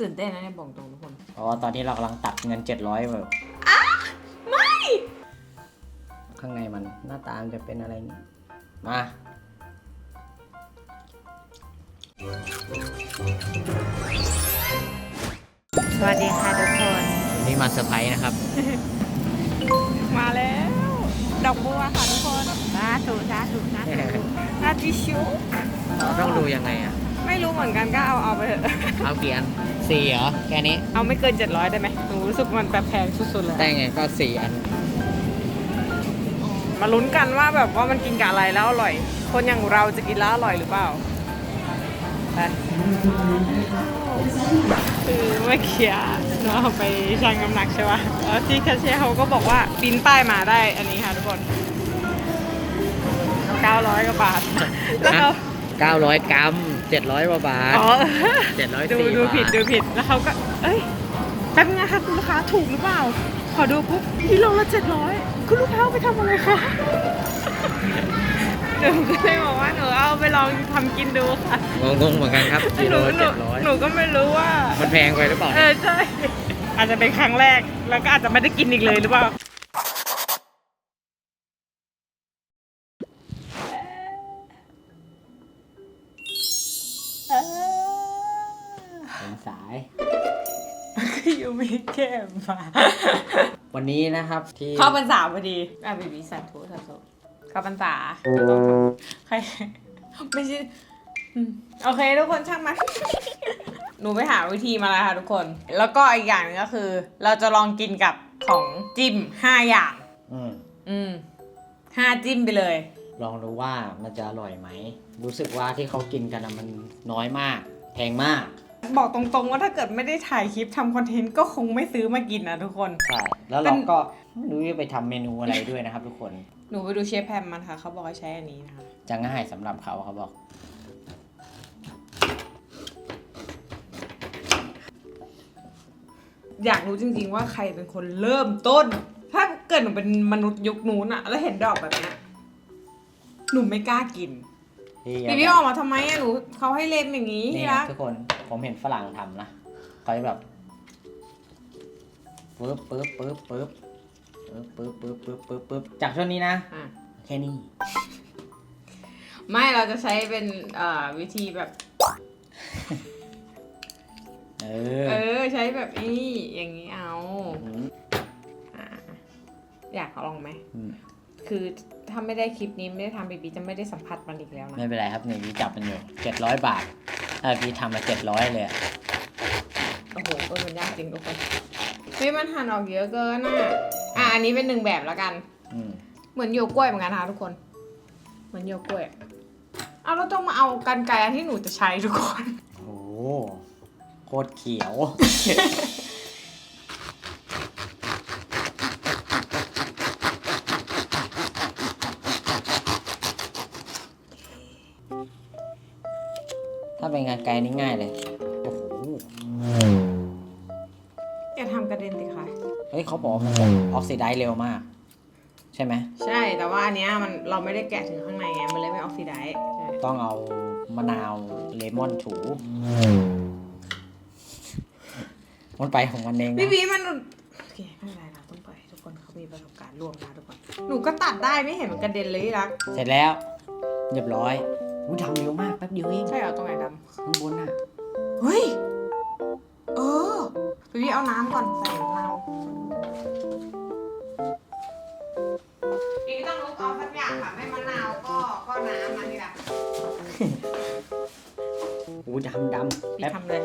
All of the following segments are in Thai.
ตื่นเต้นนะเนี่ยบอกตรงทุกคนเพราะว่าตอนนี้เรากำลังตัดเงิน700แบบไม่ ข้างในมันหน้าตามันจะเป็นอะไรนี่มา สวัสดีค่ะทุกคนนี่มาเซอร์ไพรส์นะครับ มาแล้ว ดอกบัวค่ะทุกคนสาธุสาธุสาธุ นาจิชูต้องดูยังไงอะ ไม่รู้เหมือนกันก็เอาเอาไปเถอะ เอากี่อันสี่เหรอ แค่นี้ เอาไม่เกิน 700 ได้ไหมหนูรู้สึกมันแบบแพงสุดๆเลยได้ไงก็สี่อัน มาลุ้นกันว่าแบบว่ามันกินกับอะไรแล้วอร่อย คนอย่างเราจะกินแล้วอร่อยหรือเปล่าไปคือเมื่อกี้เราไปชั่งน้ำหนักใช่ป่ะแล้วที่แคชเชียร์เขาก็บอกว่าปริ้นป้ายมาได้อันนี้ค่ะทุกคน 900กว่าบาท แล้วเขา 900 กรัม 700กว่าบาทอ๋อ704ดูดูผิดบาทดูผิดแล้วเขาก็ เอ้ยแป๊บนึงนะคะคุณลูกค้าถูกหรือเปล่า ขอดูปุ๊บกิโลละเจ็ดร้อยคุณลูกค้าเอาไปทำอะไรคะหนูก็เลยบอกว่าหนูเอาไปลองทำกินดูค่ะงงๆเหมือนกันครับกิหโลนูหนูเจ็ดร้อยหนูก็ไม่รู้ว่า มันแพงไปหรือเปล่าเออใช่อาจจะเป็นครั้งแรกแล้วก็อาจจะไม่ได้กินอีกเลยหรือเปล่า เป็นสาย ยูมีเก็บมาวันนี้นะครับที่เข้าพรรษาพอดีอะบีบีสาธุสาธุเข้าพรรษาจะต้องทำใครไม่ใช่อืมโอเคทุกคนช่างมัน หนูไปหาวิธีมาแล้วค่ะทุกคน แล้วก็อีกอย่างหนึงก็คือ เราจะลองกินกับของจิ้มห้าอย่าง อืมอืมห้าจิ้มไปเลย ลองดูว่ามันจะอร่อยไหม รู้สึกว่าที่เขากินกันอะมันน้อยมาก แพงมาก บอกตรงๆว่าถ้าเกิดไม่ได้ถ่ายคลิปทำคอนเทนต์ก็คงไม่ซื้อมากินนะทุกคน ใช่แล้วเราก็ไม่รู้จะไปทำเมนูอะไรด้วยนะครับ ทุกคนหนูไปดูเชฟแพมมันค่ะ เขาบอกให้ใช้อันนี้นะคะ จะง่ายสำหรับเขาเขาบอก อยากรู้จริงๆว่าใครเป็นคนเริ่มต้น ถ้าเกิดหนูเป็นมนุษย์ยุคนู้นอะแล้วเห็นดอกแบบเนี้ยหนูไม่กล้ากิน ที่พี่พี่ออกมาทำไมอะหนูเขาให้เล็มอย่างนี้นี่ที่นะรักทุกคนผมเห็นฝรั่งทำนะเขาจะแบบปึ๊บปึ๊บปึ๊บปึ๊บปึ๊บปึ๊บปึ๊บปึ๊บปึ๊บปึ๊บจากช่วงนี้นะ อะแค่นี้ไม่เราจะใช้เป็นเอ่อวิธีแบบ เอเอออใช้แบบนี้อย่างนี้เอามอะอยากลองไหม อืมคือ ถ้าไม่ได้คลิปนี้ไม่ได้ทำบีบีจะไม่ได้สัมผัสมันอีกแล้วนะ ไม่เป็นไรครับหนึ่งพี่จับมันอยู่เจ็ดร้อยบาทถ้าพี่ทำมาเจ็ดร้อยเลยอะโอ้โหก็มันยากจริงทุกคนเฮ้ยมันหั่นออกเยอะเกินอะอะอันนี้เป็นหนึ่งแบบแล้วกัน อืมเหมือนโยกล้วยเหมือนกันนะคะทุกคน เหมือนโยกล้วยเอาเราต้องมาเอากันไกรอันที่หนูจะใช้ทุกคน โอ้โหโคตรเขียว ถ้าเป็นงานไกลนี่ง่ายเลย โอ้โห อย่าทำกระเด็นสิคะ เฮ้ยเขาบอกว่ามันจะออกซิไดซ์เร็วมาก ใช่ไหม ใช่ แต่ว่าอันเนี้ยมันเราไม่ได้แกะถึงข้างในไง มันเลยไม่ออกซิไดซ์ใช่ ต้องเอามะนาวเลมอนถู มันไปของมันเองนะพี่บีมันหลุดโอเคไม่เป็นไรเราต้องปล่อยให้ทุกคนเขามีประสบการณ์ร่วมนะทุกคน หนูก็ตัดได้ไม่เห็นมันกระเด็นเลยที่รัก เสร็จแล้ว เรียบร้อย อุ้ยทำเร็วมากแป๊บเดียวเองใช่เหรอตรงไหนดข้างบนอะำเฮ้ย เออพี่บีเอาน้ำก่อนใส่มะนาวพี่บีต้องลุกเอาสักอย่างค่ะ ไม่มะนาวก็ก็น้ำมาที่รักอู้ดำดำพี่แป๊บทำเลย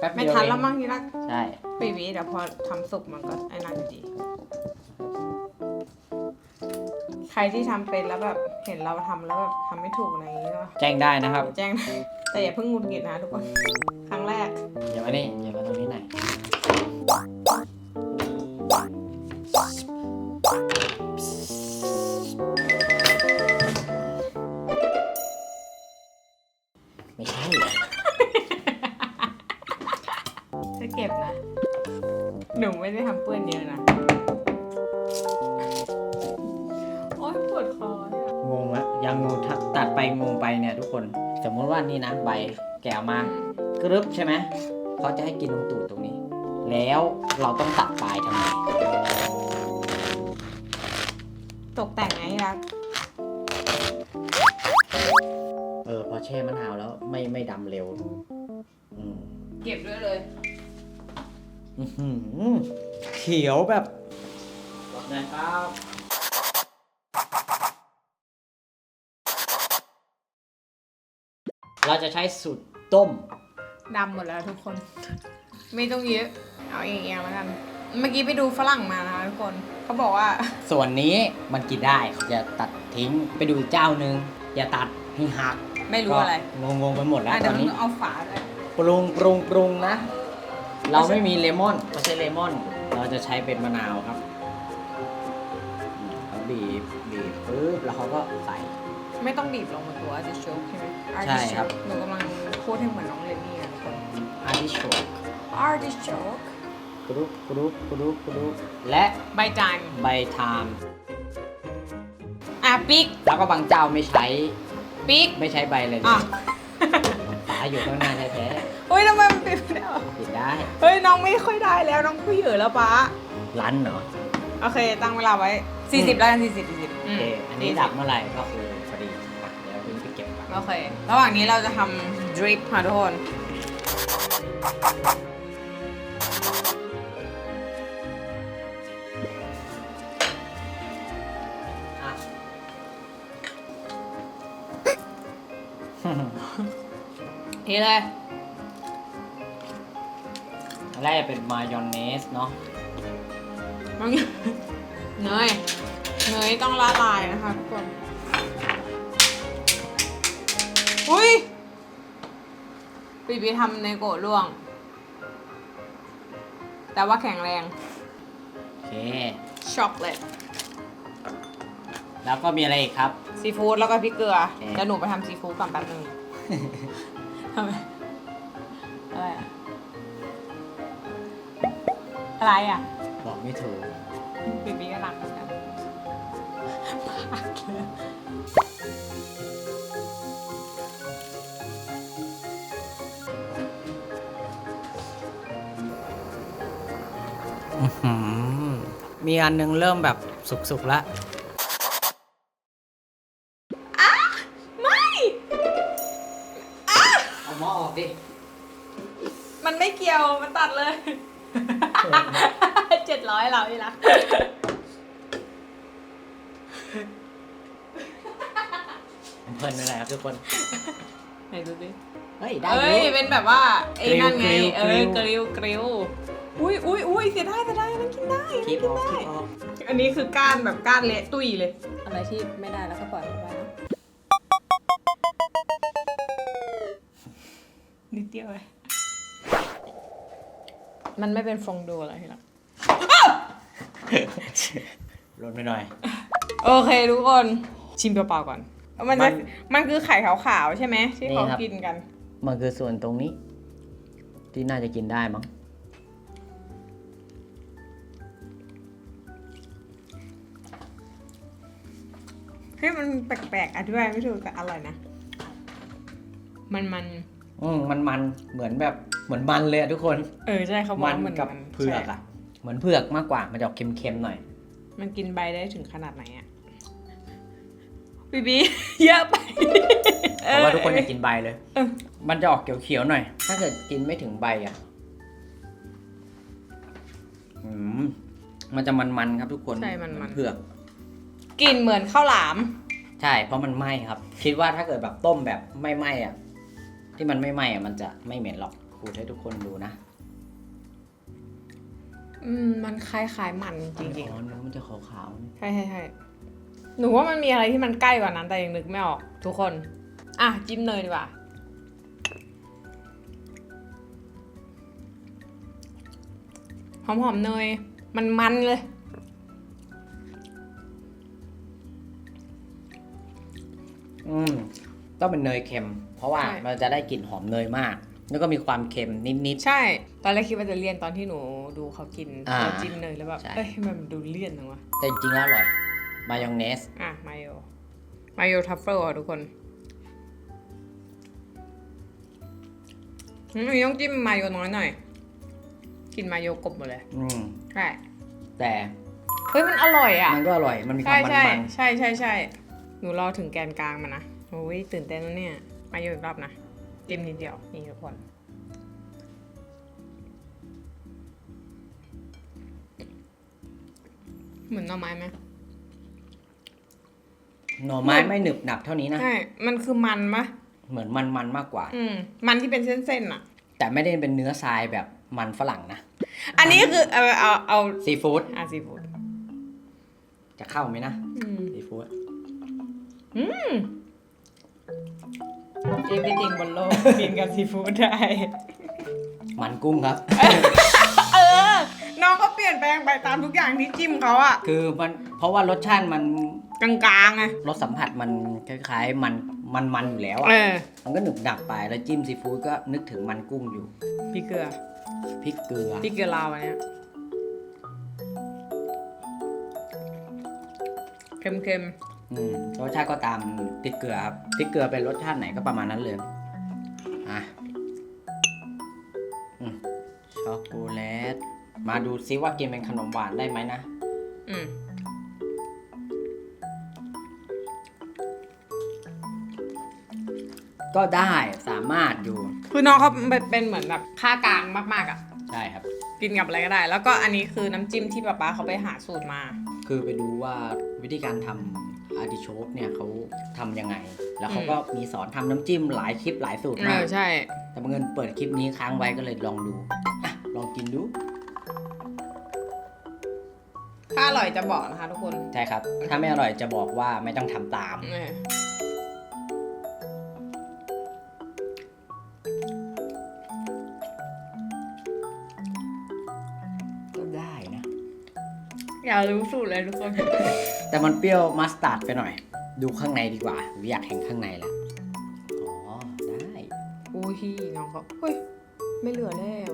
แป๊บไม่เดียวทันเองแล้วมั้งที่รักใช่ ปีวีเดี๋ยวพอทำสุกมันก็ไอ้นั่นอยู่ดี ใครที่ทำเป็นแล้วแบบเห็นเราทำแล้วแบบทำไม่ถูกอะไรอย่างนี้ก็แจ้งได้นะครับ แจ้งนะแต่อย่าเพิ่งหงุดหงิดนะทุกคน ครั้งแรก อย่ามานี่อย่ามาตรงนี้หน่ ยปวดคอเนี่ยงงละยังงูทัตัดไปงงไปเนี่ยทุกคน สมมติว่านี่นะใบแกะออกมากรึบใช่ไหมเขาจะให้กินตรงตูดตรงนี้ แล้วเราต้องตัดปลายทำไมตกแต่งไงที่รักเออพอแช่มะนาวแล้วไม่ไม่ดำเร็วอืมเก็บด้วยเลยอื้อหือเขียวแบบรสนะครับ เราจะใช้สูตรต้ม ดำหมดแล้วทุกคน ไม่ต้องเยอะ เอาเองๆแล้วกัน เมื่อกี้ไปดูฝรั่งมานะคะทุกคน เขาบอกว่า ส่วนนี้มันกินได้อย่าตัดทิ้งไปดูอีกเจ้านึง อย่าตัดให้หักไม่รู้อะไรก็งงๆไปหมดแล้วอะตเดี๋ยอวนมึนี้งเอาฝาเลยปรุงปรุงปรุงนะ เราไม่มีเลมอนไม่ใช่เลมอน เราจะใช้เป็นมะนาวครับอืมเขาบีบบีบปุ๊บแล้วเขาก็ใส่ ไม่ต้องบีบลงบนตัวอาร์ติโชกใช่ไหมใช่ครับหนูกำลังพูดให้เหมือนน้องเลนนี่อะทุกคนอาร์ติโชกอาร์ติโชกกรุบกรุบกรุบกรุบและใบจานใบไทม์อะปิ๊กแล้วก็บางเจ้าไม่ใช้ปิ๊กไม่ใช้ใบเลยอะ ฝาอยู่ข้างหน้าแท้เฮ้ยทำไมมันปิดไม่ได้วะๆปิดได้เฮ้ยน้องไม่ค่อยได้แล้วน้องผู้เหยื่อแล้วป้าลันเหรอโอเค ตั้งเวลาไว้ 40 แล้วกัน40 40โอเคอันนี้ดับเมื่อไหร่ก็คือ โอเค ระหว่างนี้เราจะทำดริปค่ะทุกคนอะนี่เลยอันแรกจะเป็นมายองเนสเนาะน้องเนย เนยต้องละลายนะคะทุกคน อุ้ยปีบีทำในโกะล่วง แต่ว่าแข็งแรง โอเค ช็อกโกแลตแล้วก็มีอะไรอีกครับ ซีฟู้ดแล้วก็พริกเกลือโอเค เดี๋ยวหนูไปทำซีฟู้ดก่อนแป๊บนึงทำไมอะไรอะอะไรอะบอกไม่ถูกบีบีก็รักเหมือนกันปากเลย มีอันนึงเริ่มแบบสุกๆแล้วไม่เอาหม้อออกดิ มันไม่เกี่ยว มันตัดเลย เจ็ดร้อยเราอีกละเพลินไปเลยครับทุกคน ไหนดูดิ เฮ้ย ได้เอ้ยอยู่ เป็นแบบว่าไอ้นั่นไง กริ้วเอกริ้อวกริ้วกริ้ว อุ้ยอุ้ยอุ้ยเสียดายเสียดายนั่นกินได้คลิปออกคลิปออกอันนี้คือก้านแบบก้านเละตุ้ยเลย อะไรที่ไม่ได้แล้วก็ปล่อยไปนะนิดเดียวเลยมันไม่เป็นฟองโดอะไรหรอกลดไปหน่อย โอเคทุกคนชิมเปล่าๆก่อน มันมัจะนมันคือไข่ขาวๆใช่ไหมที่เขานี่ครับ กินกัน มันคือส่วนตรงนี้ ที่น่าจะกินได้มั้ง เฮ้ยมันแปลกๆอธิบายไม่ถูกแต่อร่อยนะ มันมันอืมมันมันเหมือนแบบเหมือนมันเลยอะทุกคนเออใช่เขาบอกมันว่าเหมือนกับมันเผือกใช่อะเหมือนเผือกมากกว่ามันจะออกเค็มๆหน่อย มันกินใบได้ถึงขนาดไหนอะบีบี เยอะไปเพราะว่าทุกคนอยากกินใบเลย เออ มันจะออกเขียวๆหน่อย ถ้าเกิดกินไม่ถึงใบอะอืมมันจะมันๆครับทุกคนใช่มันเหมันเผือก กลิ่นเหมือนข้าวหลาม ใช่ เพราะมันไหม้ครับ คิดว่าถ้าเกิดแบบต้มแบบไม่ไหม้อะ ที่มันไม่ไหม้อะมันจะไม่เหม็นหรอกขูดให้ทุกคนดูนะอืมมันคล้ายๆมันจริงอ๋อเนื้อมันจะขาวๆนี่ๆใช่ใช่ใช่หนูว่ามันมีอะไรที่มันใกล้กว่านั้นแต่ยังนึกไม่ออก ทุกคน อะจิ้มเนยดีกว่า หอมๆเนย มันมันๆเลย อืมต้องเป็นเนยเค็ม เพราะว่าใช่ มันจะได้กลิ่นหอมเนยมาก แล้วก็มีความเค็มนิด ใช่ ตอนแรกคิดว่าจะเลี่ยนตอนที่หนูดูเขากินอ่าเขาจิ้มเนยแล้วแบบ ใช่ เอ้ยมันดูเลี่ยนจังวะ ๆ แต่จริงๆแล้วอร่อย มายองเนส อะ มาโย มาโยทัฟเฟิลอะทุกคนอืมต้องจิ้มมาโยน้อยหน่อย กินมาโยกบหมดเลย อืม ใช่ แต่เฮ้ย มันอร่อยอะ มันก็อร่อย มันมีคใช่วามมันใช่มันใช่ใช่ใช่ห นูรอถึงแกนกลางมันนะโอ้ยตื่นเต้นแล้วเนี่ยมาโยอีกรอบนะจิ้มนิดเดียวนี่ทุกคนเหมือนหน่อไม้ไหมหน่อไม้ไม่หนึบหนับเท่านี้นะ ใช่ มันคือมันปะเหมือนมันมันๆมากกว่า อืม มันที่เป็นเส้นๆอะ แต่ไม่ได้เป็นเนื้อทรายแบบมันฝรั่งนะ อันนี้คือเอาเอาเอาซีฟู้ดอาซีฟู้ดจะเข้าไหมนะอืมซีฟู้ด อืมเอฟ r ติงบนโลกกินกับซีฟู้ดได้ มันกุ้งครับ เออ น้องก็เปลี่ยนแปลงไปตามทุกอย่างที่จิ้มเขาอะคือมันเพราะว่ารสชาติมันกลางๆไงรสสัมผัสมันคล้ายๆ มันมันมันอยู่แล้วเออะอมันก็หนึบหนับไปแล้วจิ้มซีฟู้ดก็นึกถึงมันกุ้งอยู่พี่เกลือพริกเกลือพี่เกลือลาวอันเนี้ยเค็ม อืมรสชาติก็ตามพริกเกลือครับพริกเกลือเป็นรสชาติไหนก็ประมาณนั้นเลยอะอืมช็อกโกแลตมาดูซิว่ากินเป็นขนมหวานได้ไหมนะๆอืมก็ได้สามารถอยู่ คือน้องเขาเป็นเป็นเหมือนแบบค่ากลางมากๆอะใช่ครับ กินกับอะไรก็ได้ แล้วก็อันนี้คือน้ำจิ้มที่ป๊าป๊าเขาไปหาสูตรมา คือไปดูว่าวิธีการทำ อาร์ติโชกเนี่ยเขาทำยังไง แล้วเขาก็มีสอนทำน้ำจิ้มหลายคลิปหลายสูตรเอมากอใช่ แต่บังเงินเปิดคลิปนี้ค้างไว้ก็เลยลองดูอะลองกินดู ถ้าอร่อยจะบอกนะคะทุกคน ใช่ครับ ถ้าไม่อร่อยจะบอกว่าไม่ต้องทำตาม เออากรู้สูตรเลยทุกคน แต่มันเปรี้ยวมัสตาร์ดไปหน่อย ดูข้างในดีกว่าอยากเห็นข้างในแล้วอ๋อได้ อุ้ยน้องเขาเฮ้ย ไม่เหลือแล้ว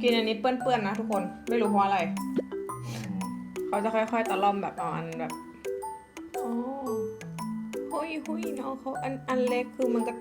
กินอันนี้เปื้อนๆนะทุกคน ไม่รู้เพราะอะไร เขาจะค่อยๆตะล่อมแบบเอาอันแบบอ๋อหุยหุยน้องเขาอันอันเล็กคือมันก็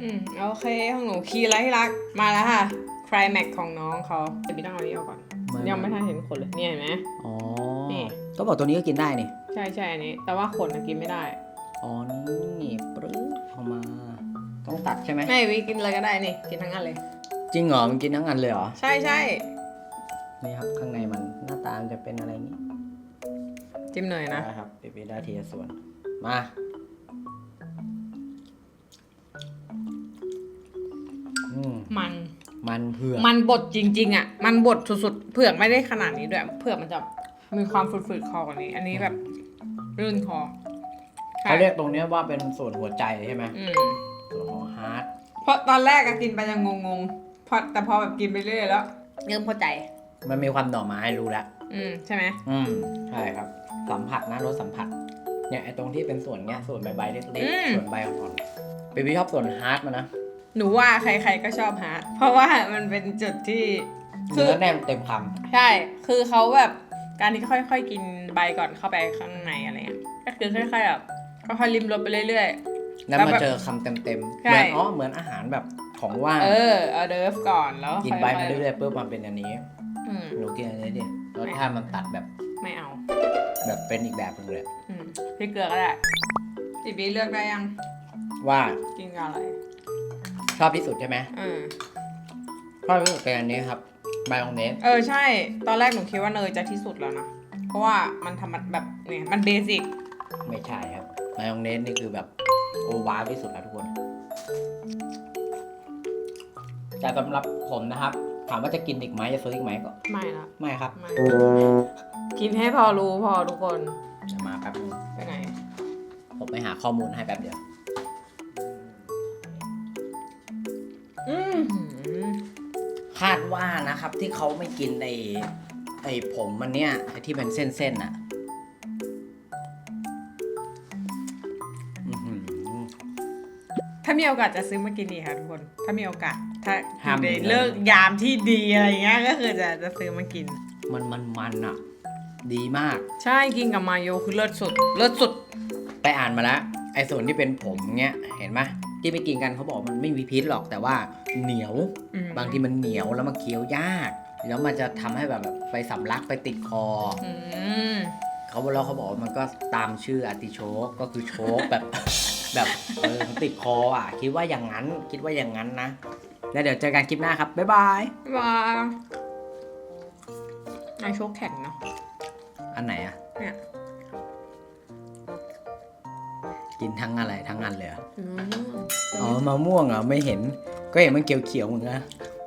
อืมโอเคของหนูคีย์ไรที่รัก มาแล้วค่ะคลายแม็กของน้องเขาเดี๋ยวพี่ต้องเอานี้ออกก่อนไม่ ยังไม่ทันเห็นขนเลยเนี่ยเห็นไหม อ๋อนี่ ก็บอกตัวนี้ก็กินได้นี่ ใช่ใช่อันนี้ แต่ว่าขนน่ะกินไม่ได้ อ๋อ นี่ปรึ๊บออกมา ต้องตัดใช่ไหม ไม่วิกินเลยก็ได้นี่กินทั้งอันเลย จริงเหรอ มันกินทั้งอันเลยเหรอ ใช่ใช่นี่ครับ ข้างในมันหน้าตามันจะเป็นอะไรนี้จิ้มหน่อยนะ นะครับเปรี้ยวๆได้ทีละส่วน มา อืมมัน มันเผือกมันบดจริง ๆ อะ มันบดสุดๆเผือกไม่ได้ขนาดนี้ด้วย เผือกมันจะมีความฝืดๆคอกว่านี้ อันนี้แบบรื่นคอใช่เขาเรียกตรงเนี้ยว่าเป็นส่วนหัวใจใช่ไหมอืมส่วนของฮาร์ดเพราะตอนแรกอะกินไปยังงงๆพอแต่พอแบบกินไปเรื่อยๆแล้วเริ่มเข้าใจ มันมีความหน่อไม้รู้แล้วอืมใช่ไหมอืมใช่ครับ สัมผัสนะรสสัมผัส เนี่ยไอตรงที่เป็นส่วนเนี้ยส่วนใบใบๆเล็กๆส่วนใบอ่อนๆเป็นพี่ชอบส่วนฮาร์ดมานะ หนูว่าใครๆก็ชอบฮาร์ดเพราะว่ามันเป็นจุดที่ คือ เนื้อแน่นเต็มคใช่ คือเขาแบบการที่ค่อยๆ กินใบก่อนเข้าไปข้างในอะไรเงี้ย ก็คือค่อยๆแบบค่อยๆริมรสไปเรื่อยำแล้วแล้วมาแบบเจอคำเต็มๆใช่ เหมือนอ๋อเหมือนอาหารแบบของว่างๆ เออ เอาเดิร์ฟก่อนแล้วกินใบค่มาอยๆเรื่อยๆปุ๊บมันเป็นอันนี้อืม หนูกินอันนี้ดิรสชาติมันตัดแบบไม่เอา แบบเป็นอีกแบบหนึงเลยอืมพริกเกลือก็ได้จีบีเลือกได้ยัง ว่ากินกับอะไร ชอบที่สุดใช่ไหมเออชอบที่สุดเป็นอันนี้ครับไบองเนสเออใช่ ตอนแรกหนูคิดว่าเนยจะที่สุดแล้วนะ เพราะว่ามันทำแบบเนี่ยมันเบสิกไม่ใช่ครับไบองเนสนี่คือแบบโอวาที่สุดแล้วทุกคน แต่สำหรับผมนะครับ ถามว่าจะกินอีกไหมจะซื้ออีกไหมก็ ไม่ละไม่ครับไม่กินให้พอรู้พอทุกคนเดี๋ยวมาแป๊บนึงไปไหน ผมไปหาข้อมูลให้แป๊บเดียว อืมคาดว่านะครับที่เขาไม่กินไอ้ไอ้ผมมันเนี่ยไอ้ที่เป็นเส้นๆน่ะอื้อหือ ถ้ามีโอกาสจะซื้อมากินอีกค่ะทุกคน ถ้ามีโอกาส ถ้าห้ามในเลยเลิกยามที่ดีอะไรเงี้ย ก็คือจะจะซื้อมากิน มันมันมันอะ ดีมาก ใช่กินกับมาโยคือเลิศสุด เลิศสุด ไปอ่านมาแล้วไอ้ส่วนที่เป็นผมเนี้ย เห็นไหม ที่ไปกินกันเขาบอกมันไม่มีพิษหรอกแต่ว่าเหนียวอืมบางทีมันเหนียวแล้วมันเคี้ยวยาก แล้วมันจะทำให้แบบไปสำลักไปติดคออืมเขาแล้วเขาบอกว่ามันก็ตามชื่ออาร์ติโชกก็คือโชกแบบแบบเออมันติดคออะ คิดว่าอย่างนั้น คิดว่าอย่างนั้นนะ แล้วเดี๋ยวเจอกันคลิปหน้าครับ บ๊ายบายวางไอโชคแข็งเนาะอันไหนอะเนี่ย กินทั้งอะไรทั้งอันเลยเหรออืมอ๋อมะม่วงเหรอไม่เห็น ก็เห็นมันเขียวๆเหมือนกัน